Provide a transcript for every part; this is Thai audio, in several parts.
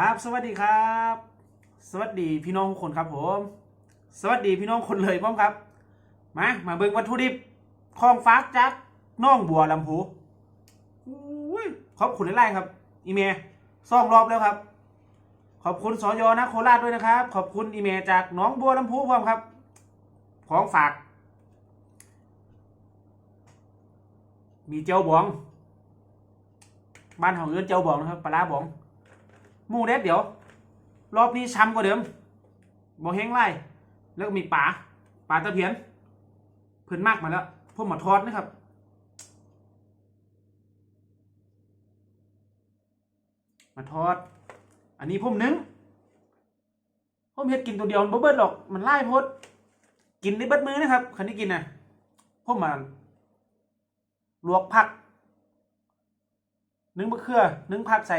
ครับ สวัสดีครับ สวัสดีพี่น้องทุกคนครับผม สวัสดีพี่น้องคนเลยพร้อมครับ มามาเบิ่งวัตถุดิบของฟ้าจากน้องบัวลำพูขอบคุณหลายๆครับ อีเมลสองรอบแล้วครับ ขอบคุณสอยนะโคราชด้วยนะครับ ขอบคุณอีเมลจากน้องบัวลำพูพร้อมครับ ของฝาก มีเจียวบอง บ้านของเอื้อนเจียวบองนะครับปลาบอง มูเด็ดเดี๋ยว รอบนี้ช้ำกว่าเดิมบ่แห้งไล่แล้วก็มีป่าป่าตะเพียน เพิ่นมากมาแล้วพวกมาทอดนะครับมาทอด อันนี้ผมนึ่งผมเฮ็ดกินตัวเดียวมันบ่เบิดหรอกมันไล่พด กินได้เบิดมือนะครับคันนี้กินนะผมมาลวกผัก นึ่งมะเขือนึ่งผักใส่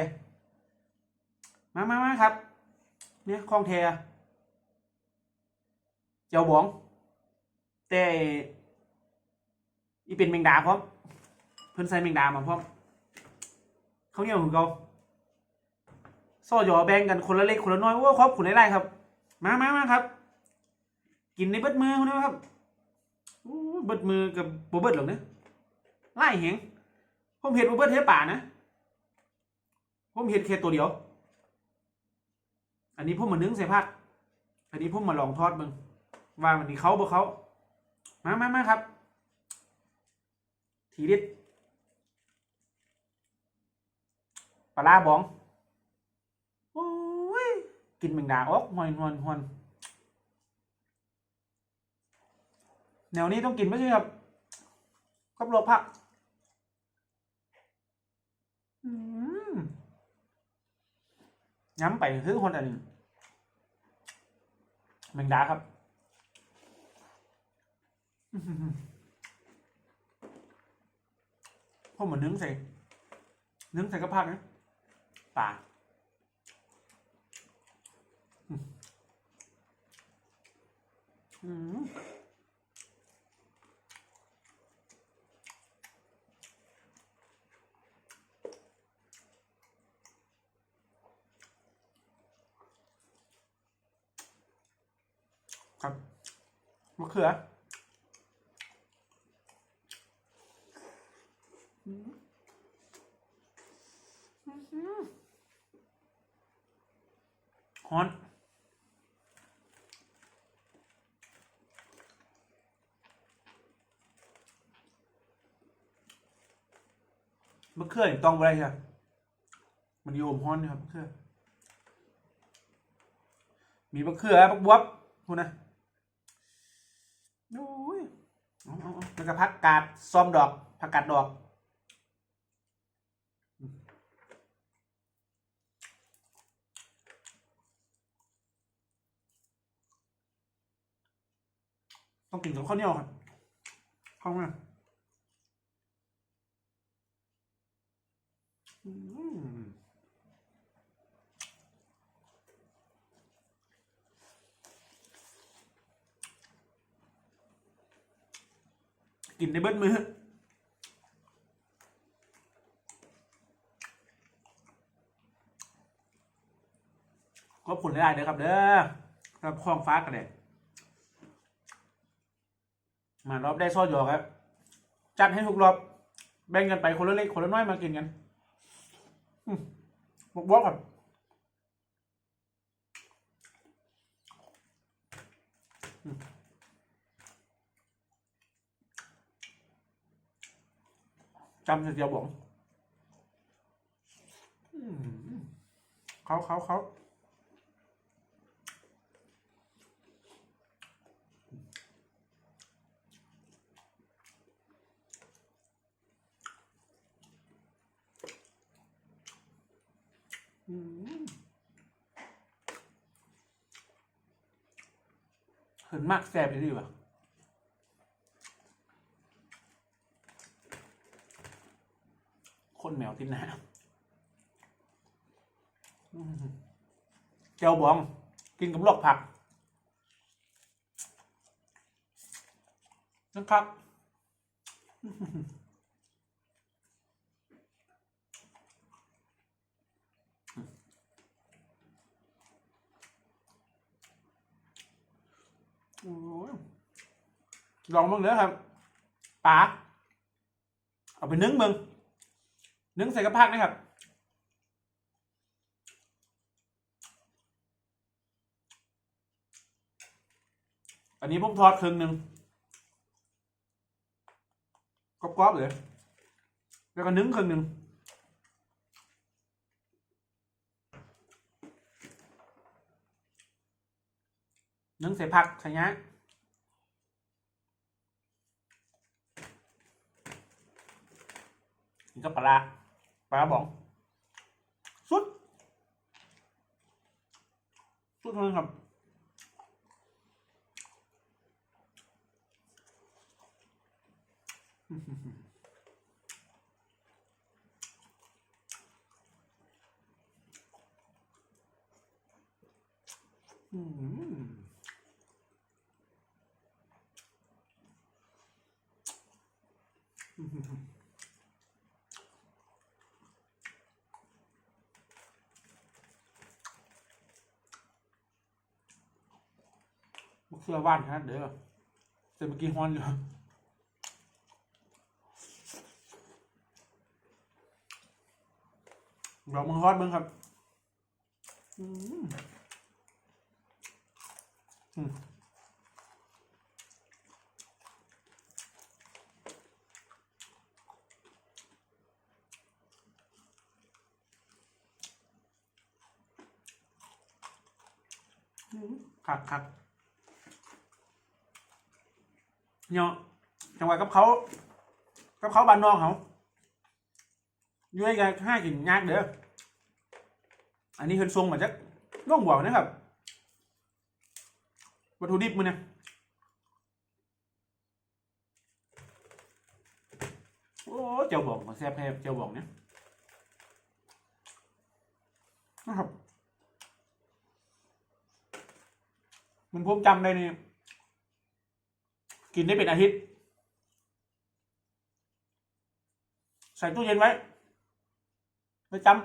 มามามาครับ เนี่ยคลองเทเจ้าบอง แต่อีเป็นแมงดาพร้อมเพิ่นใส่แมงดามาพร้อมเขาเหนียของเขาซ่อยอแบ่งกันคนละเล็กคนละน้อยว่าครอบขุนไล่ๆครับ มามามาครับ กินในเบิดมือคนนี้ครับเบิดมือกับบ่เบิดหรอกเนี่ยไล่เหงผมเห็ดบ่เบิดเทป่านะผมเห็ดแค่ตัวเดียว อันนี้ผมมานึ่งใส่ผัก อันนี้ผมมาลองทอดมึงว่ามันนี้เขาบ่เขามามามาครับ ทีเด็ดปลาบองโอ้ยกินแมงดาออกหอยหวนหวนแนวนี้ต้องกินไม่ใช่ครับกับลวกผักอืม ย้ำไปถือคนอันแมงดาครับพอเหมือนนึ่งใส่นึ่งใส่กระเพาะนะปลาอืม ครับมะเขือฮอนมะเขือต้องอะไรครับมันโยมฮอนนะครับมะเขือมีมะเขือบักบวบคุณนะโอ้ยเอาเอาเอา แล้วก็ผักกาดซ้อมดอกผักกาดดอกต้องกินกับข้าวเหนียวครับข้ามาอืม กินในเบิ้ลมือขอบคุณได้เลยครับเด้อรับคลองฟ้ากันเลยมารอบได้ซอยหยอกครับ จัดให้ทุกรอบ แบ่งกันไปคนละเล็กคนละน้อยมากินกันบอกบอกครับ จำเสียวบอกเขาเขาเขาอืมเห็นมากแซ่บเลยดีว่ะ แมวที่หนาเจ้าบอง กินกับลอกผักนะครับลองมึงเด้อครับป๋าเอาไปนึ่งมึง นึ่งใส่กระพักนะครับ อันนี้ผมทอดครึ่งหนึ่งกรอบๆเลยแล้วก็นึ่งครึ่งหนึ่งนึ่งใส่ผักใส่ยะนี่ก็ปลาร้าปลาบอก เสื้อบ้านขนาดเด้อแต่เมื่อกี้ฮอนอยู่เรามึงฮอดมึงครับ อืมอืมอืมคักคัก เนาะจังหวะกับเขากับเขาบ้านนอกเขาอยู่ให้กันห้ากินยากเด้ออันนี้เฮินทรงมาจากล่องบ่อนะครับวัตถุดิบมันเนี่ยโอ้เจ้าบอกมาแซ่บแพบเจ้าบอกเนี่ยนะครับมันผมจำได้เนี่ย กินได้เป็นอาทิตย์ ใส่ตู้เย็นไว้ไปจำ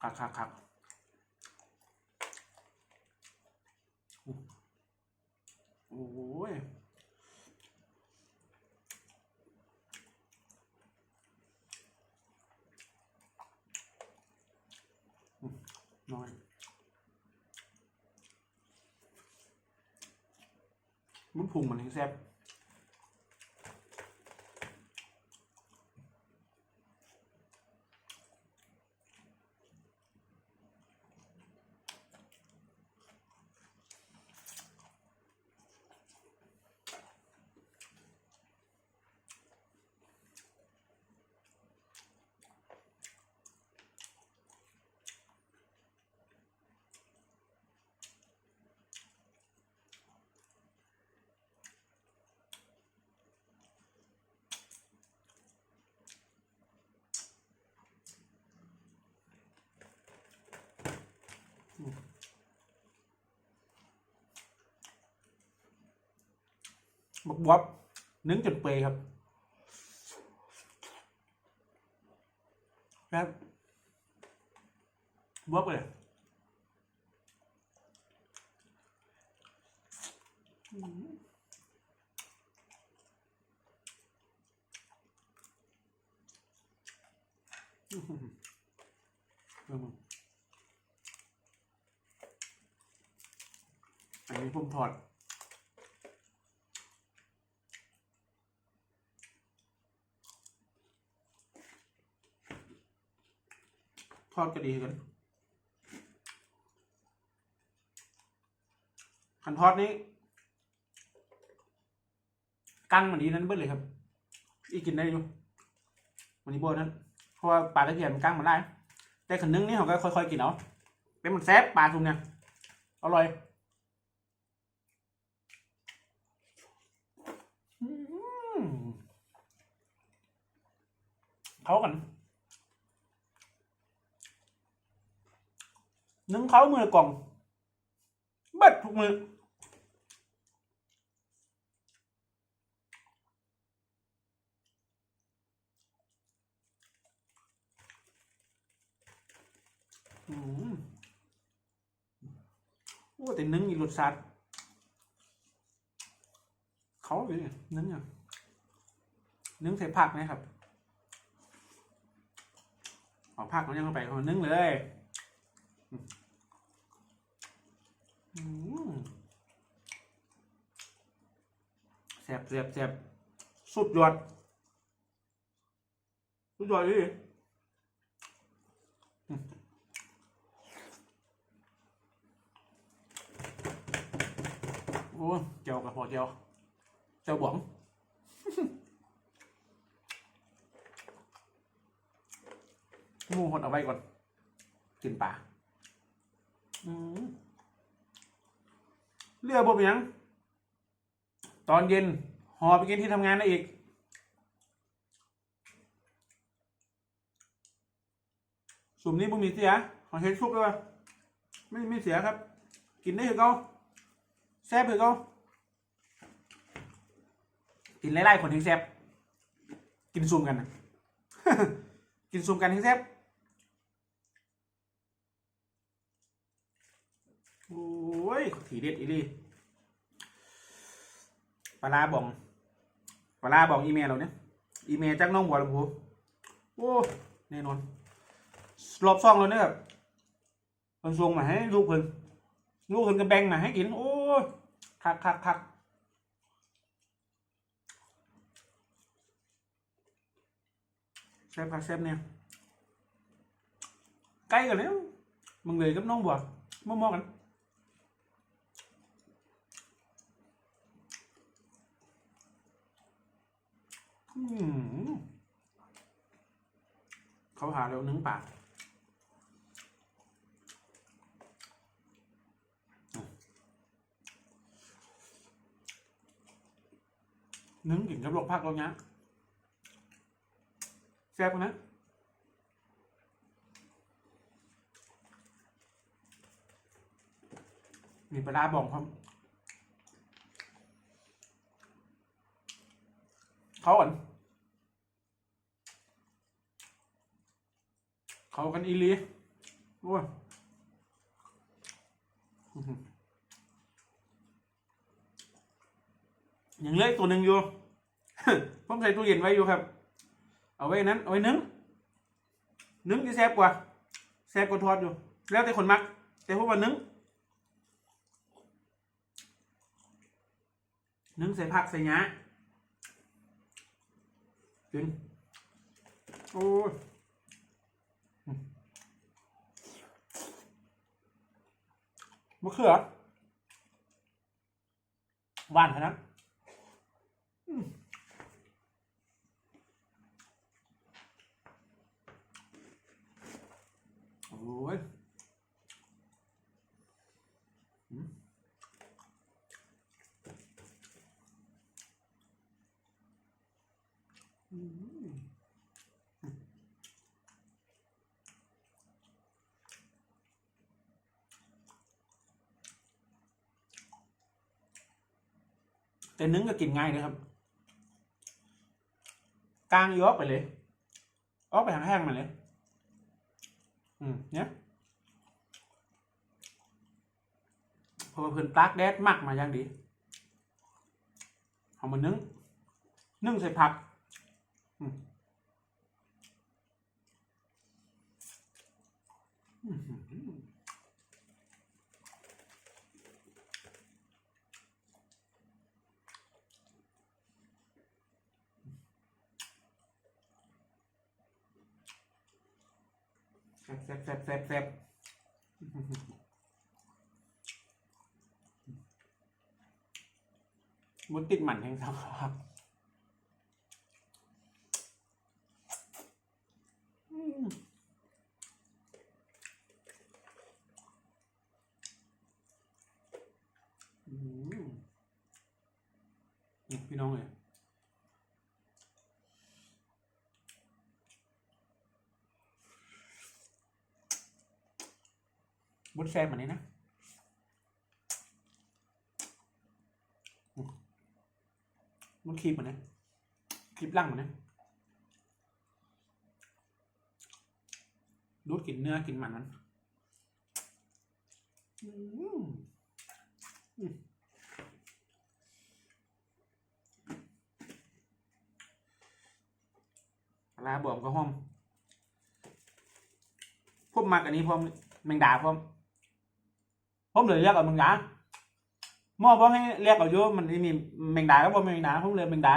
คักคักคักโอ้ยน้อย มันพุงมันถึงแซ่บ บักบวบนึ่งจนเปื่อยครับครับบวบเลยอันนี้ผมถอด ทอดก็ดีกันขันทอดนี้กั้งมันดีนั้นเบิ้ลเลยครับ อีกินได้อยู่มันนี้โบนั้นเพราะว่าปลาตะเพียนมันกั้งมันได้ แต่ขันนึ่งนี่เขาก็ค่อยๆกินเอาเป็นมันแซ่บปลาทุงเนี่ยอร่อยเขากัน นึ่งเขามือกล่อง เบิดทุกมืออืมโอ้แต่นึ่งอีรสชาติเขาเลยนึ่งอะนึ่งใส่ผักนะครับเอาผักมันยังเข้าไปเขานึ่งเลยอืมแซ่ บแซ่บแซ่บสุดยอด สุดยอดเลยโอ้เจียวกับพอเจียวเจียวบองหมูหดเอาไว้ก่อน กินปลาเรือบ่เป็นยัง ตอนเย็นหอไปกินที่ทำงานได้อีก สุ่มนี้บ่มีเสียของเฮ็ดชุบเลยว่ะไม่ไม่เสียครับ กินได้คือเก่าแซ่บคือเก่ากินไล่ๆคนที่แซ่บกินซุ่มกันนะกินซุ่มกันที่แซ่บโอ้ย ถีเด็ดอีลี ปลาบองปลาบองอีเมลเราเนี่ยอีเมลจากน้องบัวลำพูโอ้แน่นอนรอบซองเลยเนี่ยครับเพิ่นส่งมาให้ลูกเพิ่นลูกเพิ่นก็แบ่งมาให้กิน โอ้ยคักคักคักแซ่บคักแซ่บเนี่ยใกล้กันแล้วมึงเลยกับน้องบัวมอมอกัน เขาหาแล้วนึ่งปากนึ่งกินกับลกพักเราเนี้ยแซ่บนะมีปลาร้าบองครับ เขาก่อนเขากันอีลีโอ้ยยังเหลือตัวหนึ่งอยู่ผมใส่ตู้เย็นไว้อยู่ครับ เอาไว้นั้น เอาไว้นึ่งนึ่งจะแซ่บกว่าแซ่บกว่าทอดอยู่ แล้วแต่คนมัก แต่พวกมันนึ่งนึ่งใส่ผักใส่ยา กิน โอ้ยมะเขือหวานขนาดนั้นอืมโอ้ยอืมอืม แต่นึ่งก็กินง่ายนะครับกลางยอกไปเลยออกไปทางแห้งมาเลย อืมเนี่ยพราะว่าเพิ่อนตากแดดมักมาอย่างดีเอามานึ่งนึ่งใส่ผัก แซ่บแซ่บแซ่บแซ่บแซ่บมุดติดหมันแห่งสามครับอืมอืมนี่พี่น้องเลย บุดแซมอันนี้นะมบุดคลิปอันนี้คลิปล่างอันนี้ดูดกินเนื้อกินมันมันลาบวมก็ห้อมพวกมักอันนี้พร้อมแมงดาพร้อม ผมเลยเรียกเอาแมงดาหม้อบอกให้เรียกเอาโยมันมีแมงดาก็บอกแมงดาผมเลยแมงดา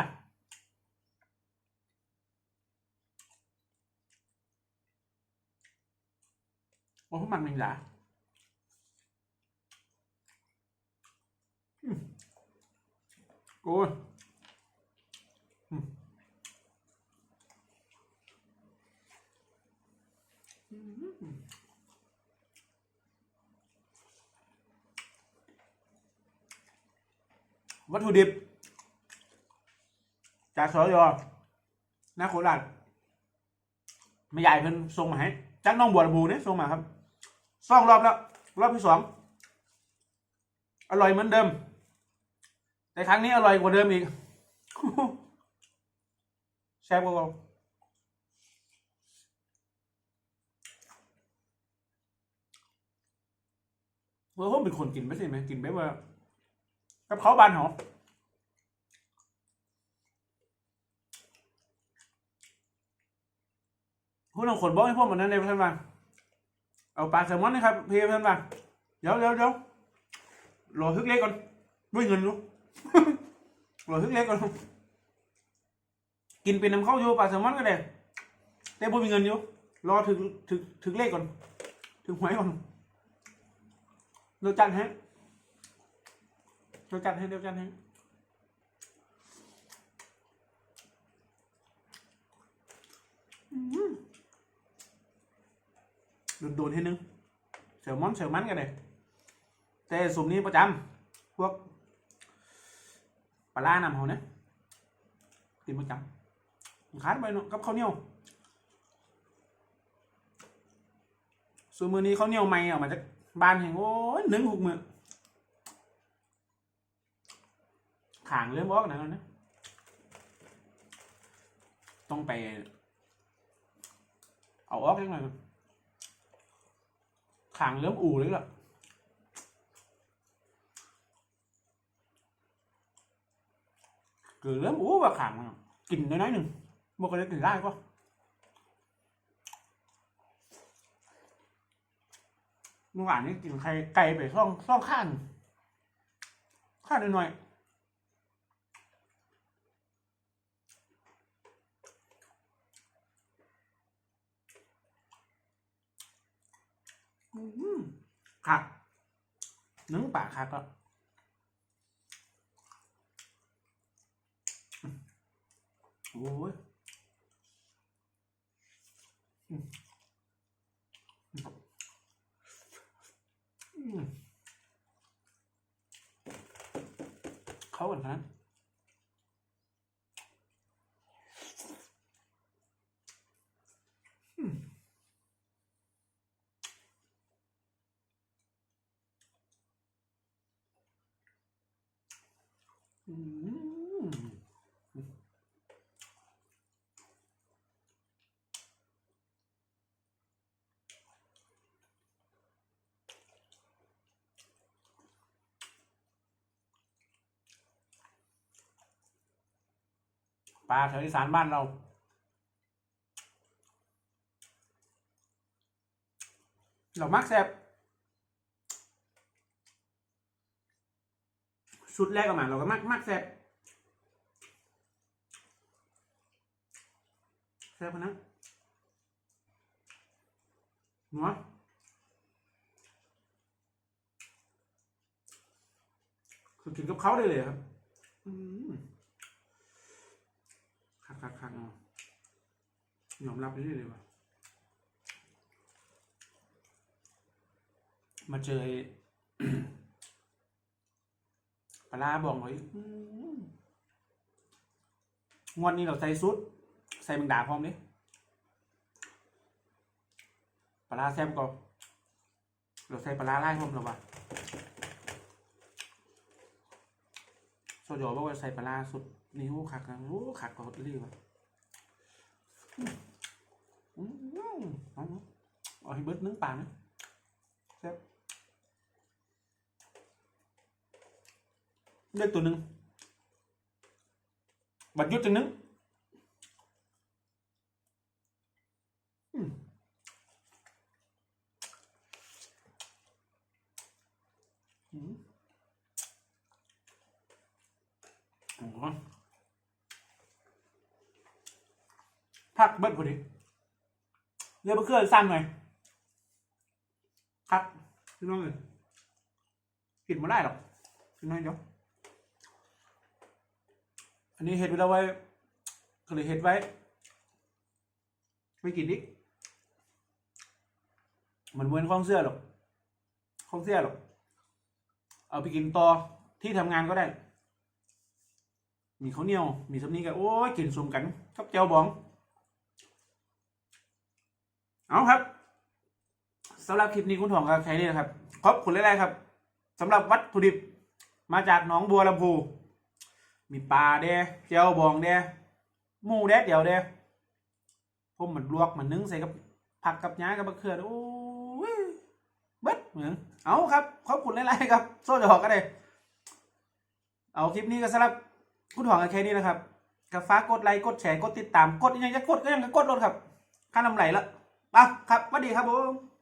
โอ้ผมมักแมงดาอืมโอ้ยอืมอืม วัตถุดิบ จากสอยอนาโคราชไม่ใหญ่เพิ่นส่งมาให้จากน้องบัวลำพูเนี่ยส่งมาครับสองรอบแล้วรอบที่สองอร่อยเหมือนเดิม แต่ครั้งนี้อร่อยกว่าเดิมอีกแซ่บกว่าเราเออผมเป็นคนกินไม่ใช่ไหมกินแบบว่า กับเขาบานหอคุณเอาขนบอกให้พวกมันนั้นเลยเพื่อนบ้านเอาปลาแซลมอนนะครับเพื่อนบ้านเดี๋ยวเดี๋ยวเดี๋ยวรอฮึกเล็กก่อนด้วยเงินลูกรอฮึกเล็กก่อนกินเป็นน้ำข้าวอยู่ปลาแซลมอนก็ได้แต่บ่มีเงินอยู่รอถึงถึงถึงเลขก่อน ถึงหวยก่อนเดี๋ยวจัดให้ เดี๋ยวจัดให้เดี๋ยวจัดให้โดนโดนๆให้นึงเสือมอนเสือมันกันเลยแต่สุ่มนี้ประจำพวกปลาล่านำเขาเนี่ยกินประจำขายไปเนาะกับข้าวเหนียวส่วนมือนี้ข้าวเหนียวใหม่ออกมาจากบ้านแห่งโอ้ยหนึ่งหกมือ ขางเริ่มออกนะนะ ต้องไป เอาออกยังไงขางเริ่มอู่เลยล่ะคือเริ่มอู้ว่าขางมันกินน้อยๆหนึ่งมันก็เลยกินได้ก็เมื่อวานนี้กินไข่ไก่ไปซ่องซ่องข้างข้างน้อยๆ คักหนึ่งปากคักก็โอ้ยอืมอืมเข้ากันนะอืม อืม ปลาแถวอีสานบ้านเรา เรามักแซ่บชุดแรกออกมาเราก็มักมักแซ่บแซ่บขนาดหนหัวคือกินกับเขาได้เลยครับ อืม คักคักเนาะยอมรับไปเรื่อยเลยว่ะมาเจอปลาบอกเลยงวดนี้เราใส่ซุด ใส่แมงดาพร้อมดิปลาร้าแซ่บก็เราใส่ปลาร้าไล่พร้อมหรอวะ โซโยบอกว่าใส่ปลาสุดนี่โอ้ขักนะโอ้ขักกว่ารีบวะอืมอืมเอาเอาเอาให้เบิร์ดนื้อปลานะแซ่บเลือกตัวหนึ่งบัตรยุทธ์ตัวหนึ่งอืมอืมโอ้โห พักเบิดพอดีเรียกเคลื่อนสั้นหน่อยครับพี่น้องเลยกินมาได้หรอกพี่น้องเดี๋ยวอันนี้เห็ดไว้แล้วไว้ก็เลยเห็ดไว้ไม่กินอีกมันเหมือนข้องเสื้อหรอกข้องเสื้อหรอกเอาไปกินต่อที่ทำงานก็ได้ มีข้าวเหนียว มีสำนีกันโอ้ยกินสมกันกับเจียวบอง เอาครับสำหรับคลิปนี้คุณถ่องกับใครนี่นะครับ ขอบคุณหลายๆครับสำหรับวัตถุดิบมาจากหนองบัวลำพูมีปลาเด้เจียวบองเด้หมูแดดเดียวเด้ผมเหมันลวกเหมันนึ่งใส่กับผักกับย้ากับมะเขือโอ้ยเบิดเหมือนเอาครับ ขอบคุณหลายๆครับ โซ่จะหอกก็ได้ เอาคลิปนี้ก็สำหรับคุณถ่องกับใครนี่นะครับก็ฝากดไลค์กดแชร์กดติดตามกดยังจะกดก็ยังก็กดรถครับค่าน้ำไหลละ อะครับสวัสดีครับผม